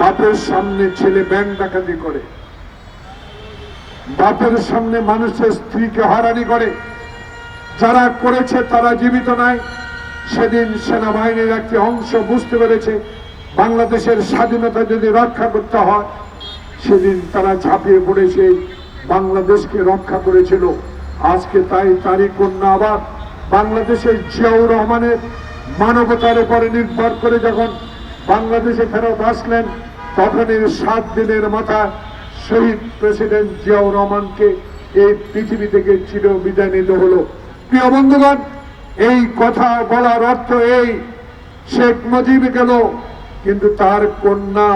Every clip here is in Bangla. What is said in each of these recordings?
বাপের সামনে ছেলে ব্যাংক ডাকাতি করে। বাপের সামনে মানুষের স্ত্রীকে হারানি করে। যারা করেছে তারা জীবিত নাই সেদিন সেনাবাহিনীর একটি অংশ বুঝতে পেরেছে, বাংলাদেশের স্বাধীনতা যদি রক্ষা করতে হয়, সেদিন তারা ঝাঁপিয়ে পড়েছে বাংলাদেশকে রক্ষা করেছিল। আজকে তাই তারই কন্যা আবার বাংলাদেশের জিয়াউর রহমানের মানবতার উপরে নির্ভর করে যখন বাংলাদেশে ফেরত আসলেন তখন এর সাত দিনের মাথায় শহীদ প্রেসিডেন্ট জিয়াউর রহমানকে এই পৃথিবী থেকে চির বিদায় নিতে হলো। প্রিয় বন্ধুগণ, এই কথা বলার অর্থ এই, শেখ মুজিব গেল, কিন্তু তার কন্যা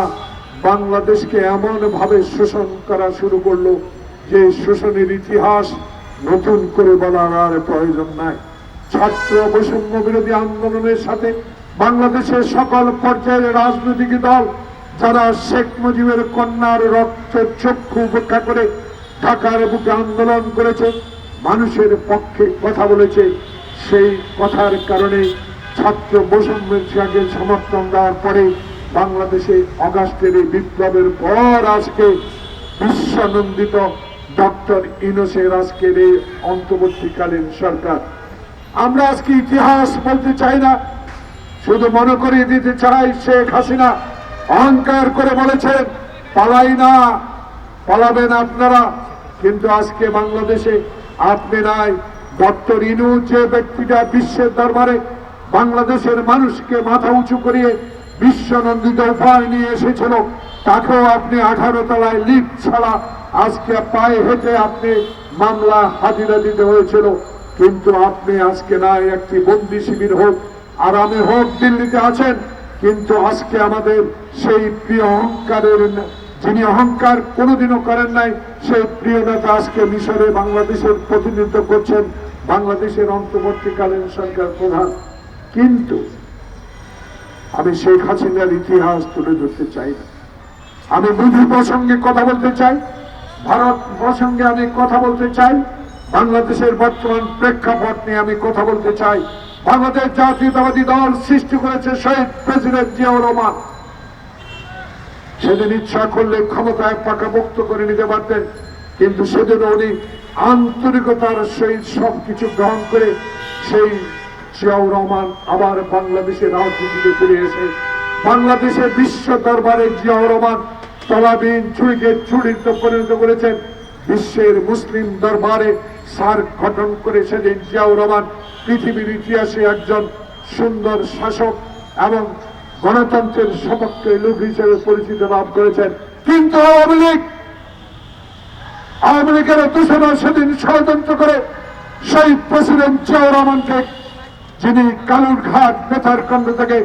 বাংলাদেশকে এমন ভাবে শোষণ করা শুরু করল যে শোষণের ইতিহাস নতুন করে বলার আর প্রয়োজন নাই। ছাত্র বৈষম্য বিরোধী আন্দোলনের সাথে বাংলাদেশের সকল পর্যায়ের রাজনৈতিক দল, যারা শেখ মুজিবের কন্যার রক্ত চক্ষু উপেক্ষা করে ঢাকার বুকে আন্দোলন করেছে, মানুষের পক্ষে কথা বলেছে। সেই কথার কারণে ছাত্র বৈষম্যের ত্যাগে সমর্থন দেওয়ার পরে বাংলাদেশে অগাস্টের এই বিপ্লবের পর আজকে বিশ্বনন্দিত ডক্টর ইনোসের আজকের এই অন্তর্বর্তীকালীন সরকার। আমরা আজকে ইতিহাস বলতে চাই না শুধু মনে করিয়ে দিতে চাই শেখ হাসিনা অহংকার করে বলেছেন, পালাই না, পালাবেন আপনারা। কিন্তু আজকে বাংলাদেশে আপনি নাই, ডক্টর ইনু যে ব্যক্তিটা বিশ্বের দরবারে বাংলাদেশের মানুষকে মাথা উঁচু করিয়ে বিশ্বনন্দিত উপহার নিয়ে এসেছিল, তাকেও আপনি আঠারো তলায় লিফট ছাড়া আজকে পায়ে হেঁটে আপনি মামলা হাজিরা দিতে হয়েছিল। কিন্তু আপনি আজকে নাই, একটি বন্দি শিবির হোক আরামে হোক দিল্লিতে আছেন, কিন্তু আজকে আমাদের সেই প্রিয় অহংকারের যিনি অহংকার কোনোদিনও করেন নাই, সেই প্রিয় নেতা আজকে মিশরে বাংলাদেশের প্রতিনিধিত্ব করছেন, বাংলাদেশের অন্তর্বর্তীকালীন সরকার প্রধান। কিন্তু আমি শেখ হাসিনার ইতিহাস তুলে ধরতে চাই না। আমি মোদী প্রসঙ্গে কথা বলতে চাই, ভারত প্রসঙ্গে আমি কথা বলতে চাই, বাংলাদেশের বর্তমান প্রেক্ষাপট নিয়ে আমি কথা বলতে চাই। বাংলাদেশ জাতীয়তাবাদী দল সৃষ্টি করেছে শহীদ প্রেসিডেন্ট জিয়াউর রহমান। সেদিন ইচ্ছা করলে ক্ষমতায় পাকাপোক্ত করে নিতে পারতেন, কিন্তু সেদিন উনি আন্তরিকতার সহিত সবকিছু গ্রহণ করে সেই জিয়াউর রহমান আবার বাংলাদেশের রাজনীতিতে ফিরে এসে বাংলাদেশের বিশ্ব দরবারে জিয়াউর রহমান তলাবিন ছুরিকে ছুরিতে পরিণত করেছেন। বিশ্বের মুসলিম দরবারে সার গঠন করে সেদিন জিয়াউর রহমান পৃথিবীর ইতিহাসে একজন সুন্দর শাসক এবং গণতন্ত্রের সপক্ষে লোক হিসেবে পরিচিত লাভ করেছেন। কিন্তু আওয়ামী লীগ, আওয়ামী লীগের দূষণা সেদিন ষড়যন্ত্র করে শহীদ প্রেসিডেন্ট জিয়াউর রহমানকে, যিনি কালুর ঘাট বেতার কাণ্ড থেকে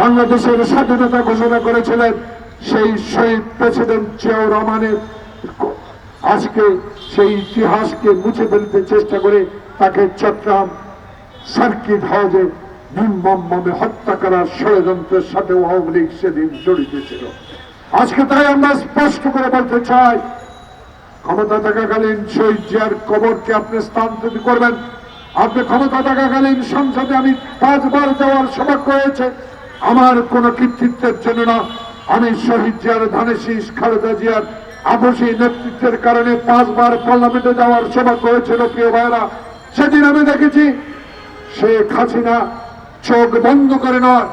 বাংলাদেশের স্বাধীনতা ঘোষণা করেছিলেন, সেই শহীদ প্রেসিডেন্ট জিয়াউর রহমানের আজকে সেই ইতিহাসকে মুছে ফেলতে চেষ্টা করে তাকে চট্টগ্রাম সার্কিট হাউজে নির্মমভাবে হত্যা করার ষড়যন্ত্রের সাথেও আওয়ামী লীগ সেদিন জড়িত ছিল। আজকে তাই আমরা স্পষ্ট করে বলতে চাই ক্ষমতা থাকাকালীন শহীদ কবরকে আপনি স্থানান্তরিত করবেন। আপনি ক্ষমতা থাকাকালীন সংসদে আমি পাঁচবার যাওয়ার সৌভাগ্য হয়েছে। আমার কোনো কৃতিত্বের জন্য না। আমি শহীদ জিয়ার ধানের শীষ খালেদা জিয়ার আবসী নেতৃত্বের কারণে পাঁচবার পার্লামেন্টে যাওয়ার সৌভাগ্য হয়েছিল, প্রিয় ভাইরা সেদিন আমি দেখেছি শেখ হাসিনা চোখ বন্ধ করে নয়,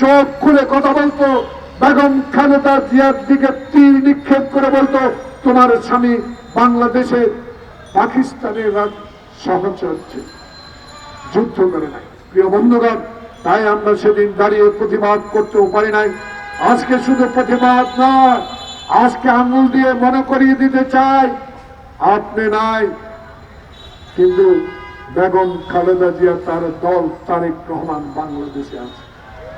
চোখ খুলে কথা বলতো। বেগম খালেদা জিয়ার দিকে তীর নিক্ষেপ করে বলতো, তোমার স্বামী বাংলাদেশে পাকিস্তানের সহচর্যে যুদ্ধ করে নাই। প্রিয় বন্ধুগণ, তাই আমরা সেদিন দাঁড়িয়ে প্রতিবাদ করতেও পারি নাই। আজকে শুধু প্রতিবাদ নয়, আজকে আঙুল দিয়ে মনে করিয়ে দিতে চাই, আপনি নাই, কিন্তু বেগম খালেদা জিয়া তার দল তারেক রহমান বাংলাদেশে আছে।